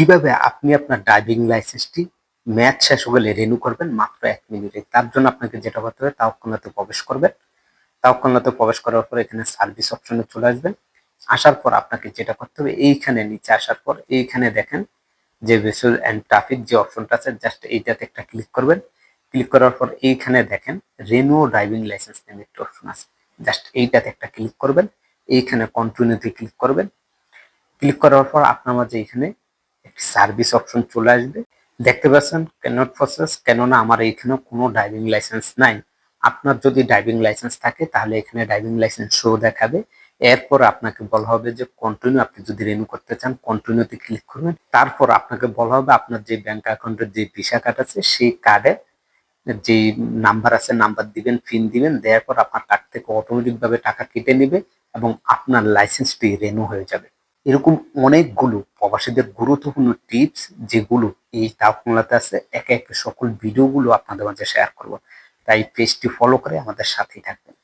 কীভাবে আপনি আপনার ড্রাইভিং লাইসেন্সটি ম্যাচ শেষ হলে রেনু করবেন? মাত্র এক মিনিটে তার জন্য আপনাকে যেটা করতে হবে তাওকনাতে প্রবেশ করবেন। তাওকনাতে প্রবেশ করার পর এখানে সার্ভিস অপশনে চলে আসবেন। আসার পর আপনাকে যেটা করতে হবে, এইখানে নিচে আসার পর এইখানে দেখেন যে ভেসেল অ্যান্ড ট্রাফিক যে অপশনটা আছে জাস্ট এইটাতে একটা ক্লিক করবেন। ক্লিক করার পর এইখানে দেখেন রেনু ড্রাইভিং লাইসেন্স নামে একটা অপশন আছে। জাস্ট এইটাতে একটা ক্লিক করবেন। এইখানে কন্টিনিউতে ক্লিক করবেন। ক্লিক করার পর আপনার মাঝে এখানে সার্ভিস অপশন চলে আসবে। দেখতে পাচ্ছেন ক্যানট প্রসেস কেননা আমার এইখানে কোনো ড্রাইভিং লাইসেন্স নাই। আপনার যদি ড্রাইভিং লাইসেন্স থাকে, তাহলে এখানে ড্রাইভিং লাইসেন্স শো দেখাবে। এরপর আপনাকে বলা হবে যে কন্টিনিউ আপনি যদি রিনিউ করতে চান কন্টিনিউতে ক্লিক করবেন। তারপর আপনাকে বলা হবে আপনার যে ব্যাংক অ্যাকাউন্টের যে ভিসা কার্ড আছে, সেই কার্ডে যে নাম্বার আছে নাম্বার দিবেন পিন দিবেন, দেওয়ার পর আপনার কার্ড থেকে অটোমেটিকভাবে টাকা কেটে নেবে এবং আপনার লাইসেন্সটি রেনু হয়ে যাবে। এরকম অনেকগুলো প্রবাসীদের গুরুত্বপূর্ণ টিপস যেগুলো এই তাপমাত্রাতে আছে, একে একে সকল ভিডিওগুলো আপনাদের মাঝে শেয়ার করব। তাই পেজটি ফলো করে আমাদের সাথেই থাকবেন।